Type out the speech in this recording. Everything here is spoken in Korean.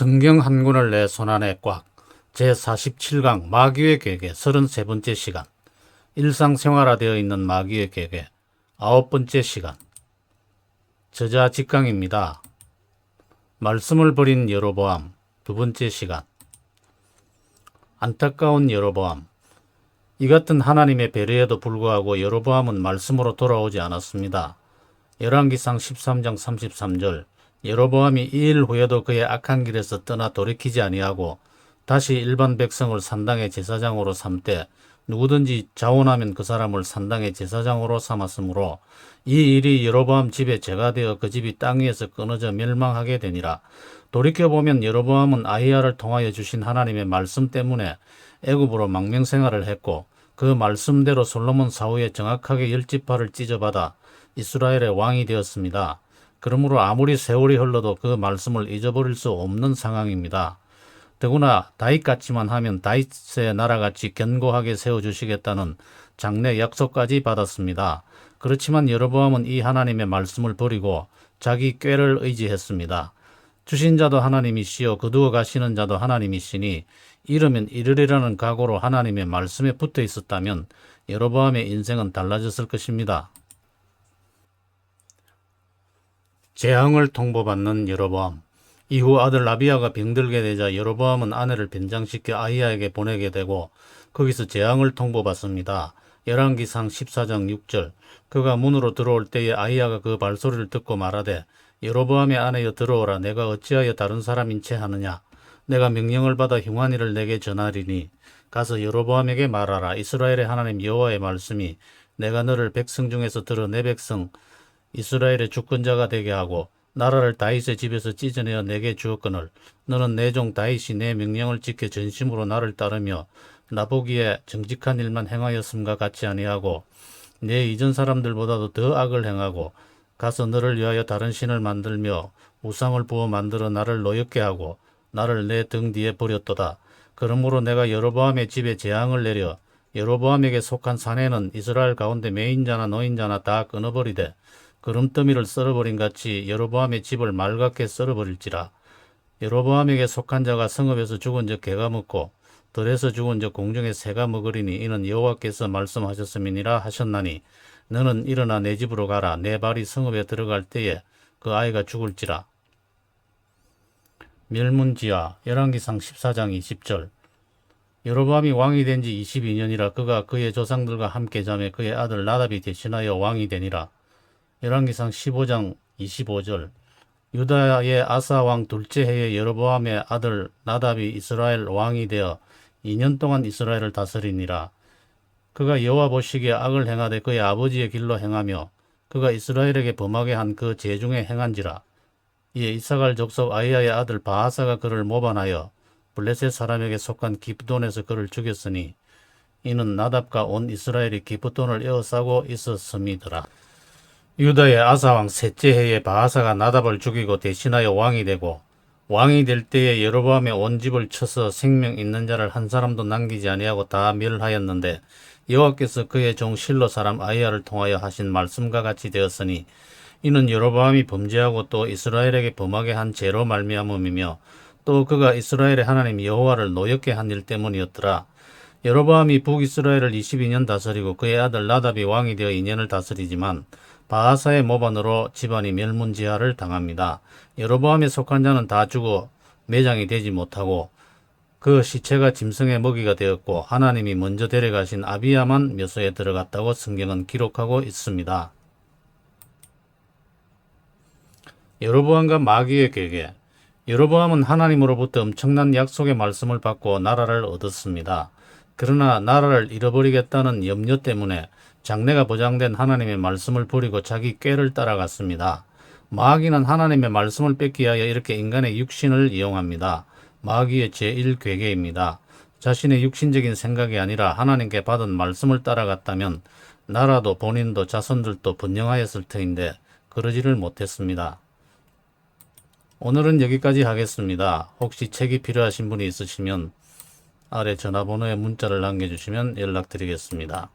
성경 한 권을 내 손안에 꽉 제47강 마귀의 계계 33번째 시간 일상생활화되어 있는 마귀의 계계 아홉 번째 시간 저자 직강입니다. 말씀을 버린 여로보암 두 번째 시간 안타까운 여로보암 이 같은 하나님의 배려에도 불구하고 여로보암은 말씀으로 돌아오지 않았습니다. 열왕기상 13장 33절 여로보암이 이일 후에도 그의 악한 길에서 떠나 돌이키지 아니하고 다시 일반 백성을 산당의 제사장으로 삼되 누구든지 자원하면 그 사람을 산당의 제사장으로 삼았으므로 이 일이 여로보암 집에 죄가 되어 그 집이 땅 위에서 끊어져 멸망하게 되니라. 돌이켜보면 여로보암은 아이야를 통하여 주신 하나님의 말씀 때문에 애굽으로 망명생활을 했고 그 말씀대로 솔로몬 사후에 정확하게 열 지파를 찢어받아 이스라엘의 왕이 되었습니다. 그러므로 아무리 세월이 흘러도 그 말씀을 잊어버릴 수 없는 상황입니다. 더구나 다윗 같지만 하면 다윗의 나라같이 견고하게 세워주시겠다는 장래 약속까지 받았습니다. 그렇지만 여로보암은 이 하나님의 말씀을 버리고 자기 꾀를 의지했습니다. 주신 자도 하나님이시요 거두어 가시는 자도 하나님이시니 이러면 이르리라는 각오로 하나님의 말씀에 붙어 있었다면 여로보암의 인생은 달라졌을 것입니다. 재앙을 통보받는 여로보암. 이후 아들 라비아가 병들게 되자 여로보암은 아내를 변장시켜 아이야에게 보내게 되고 거기서 재앙을 통보받습니다. 열왕기상 14장 6절. 그가 문으로 들어올 때에 아이야가 그 발소리를 듣고 말하되 여로보암의 아내여 들어오라. 내가 어찌하여 다른 사람인 채 하느냐? 내가 명령을 받아 흉한이를 내게 전하리니 가서 여로보암에게 말하라. 이스라엘의 하나님 여호와의 말씀이 내가 너를 백성 중에서 들어 내 백성 이스라엘의 주권자가 되게 하고 나라를 다윗의 집에서 찢어내어 내게 주었거늘 너는 내 종 다윗이 내 명령을 지켜 전심으로 나를 따르며 나보기에 정직한 일만 행하였음과 같이 아니하고 내 이전 사람들보다도 더 악을 행하고 가서 너를 위하여 다른 신을 만들며 우상을 부어 만들어 나를 노엽게 하고 나를 내 등 뒤에 버렸도다. 그러므로 내가 여로보암의 집에 재앙을 내려 여로보암에게 속한 사내는 이스라엘 가운데 매인자나 노인자나 다 끊어버리되 그름더미를 썰어버린 같이 여로보암의 집을 말갛게 썰어버릴지라. 여로보암에게 속한 자가 성읍에서 죽은 적 개가 먹고 들에서 죽은 적 공중에 새가 먹으리니 이는 여호와께서 말씀하셨음이니라 하셨나니 너는 일어나 내 집으로 가라 내 발이 성읍에 들어갈 때에 그 아이가 죽을지라. 멸문지하 열왕기상 14장 20절 여로보암이 왕이 된 지 22년이라 그가 그의 조상들과 함께 잠에 그의 아들 나답이 대신하여 왕이 되니라. 열왕기상 15장 25절 유다의 아사 왕 둘째 해에 여로보암의 아들 나답이 이스라엘 왕이 되어 2년 동안 이스라엘을 다스리니라. 그가 여호와 보시기에 악을 행하되 그의 아버지의 길로 행하며 그가 이스라엘에게 범하게 한 그 죄 중에 행한지라. 이에 이사갈 족속 아이야의 아들 바하사가 그를 모반하여 블레셋 사람에게 속한 기프돈에서 그를 죽였으니 이는 나답과 온 이스라엘이 기프돈을 에워싸고 있었음이더라. 유다의 아사왕 셋째 해에 바하사가 나답을 죽이고 대신하여 왕이 되고 왕이 될 때에 여로보암의 온 집을 쳐서 생명 있는 자를 한 사람도 남기지 아니하고 다 멸하였는데 여호와께서 그의 종 실로 사람 아이야를 통하여 하신 말씀과 같이 되었으니 이는 여로보암이 범죄하고 또 이스라엘에게 범하게 한 죄로 말미암음이며 또 그가 이스라엘의 하나님 여호와를 노엽게 한 일 때문이었더라. 여로보암이 북이스라엘을 22년 다스리고 그의 아들 나답이 왕이 되어 2년을 다스리지만 바하사의 모반으로 집안이 멸문지하를 당합니다. 여로보암에 속한 자는 다 죽어 매장이 되지 못하고 그 시체가 짐승의 먹이가 되었고 하나님이 먼저 데려가신 아비야만 묘소에 들어갔다고 성경은 기록하고 있습니다. 여로보암과 마귀의 계계 여로보암은 하나님으로부터 엄청난 약속의 말씀을 받고 나라를 얻었습니다. 그러나 나라를 잃어버리겠다는 염려 때문에 장래가 보장된 하나님의 말씀을 버리고 자기 꾀를 따라갔습니다. 마귀는 하나님의 말씀을 뺏기 위하여 이렇게 인간의 육신을 이용합니다. 마귀의 제1괴계입니다. 자신의 육신적인 생각이 아니라 하나님께 받은 말씀을 따라갔다면 나라도 본인도 자손들도 분영하였을 터인데 그러지를 못했습니다. 오늘은 여기까지 하겠습니다. 혹시 책이 필요하신 분이 있으시면 아래 전화번호에 문자를 남겨주시면 연락드리겠습니다.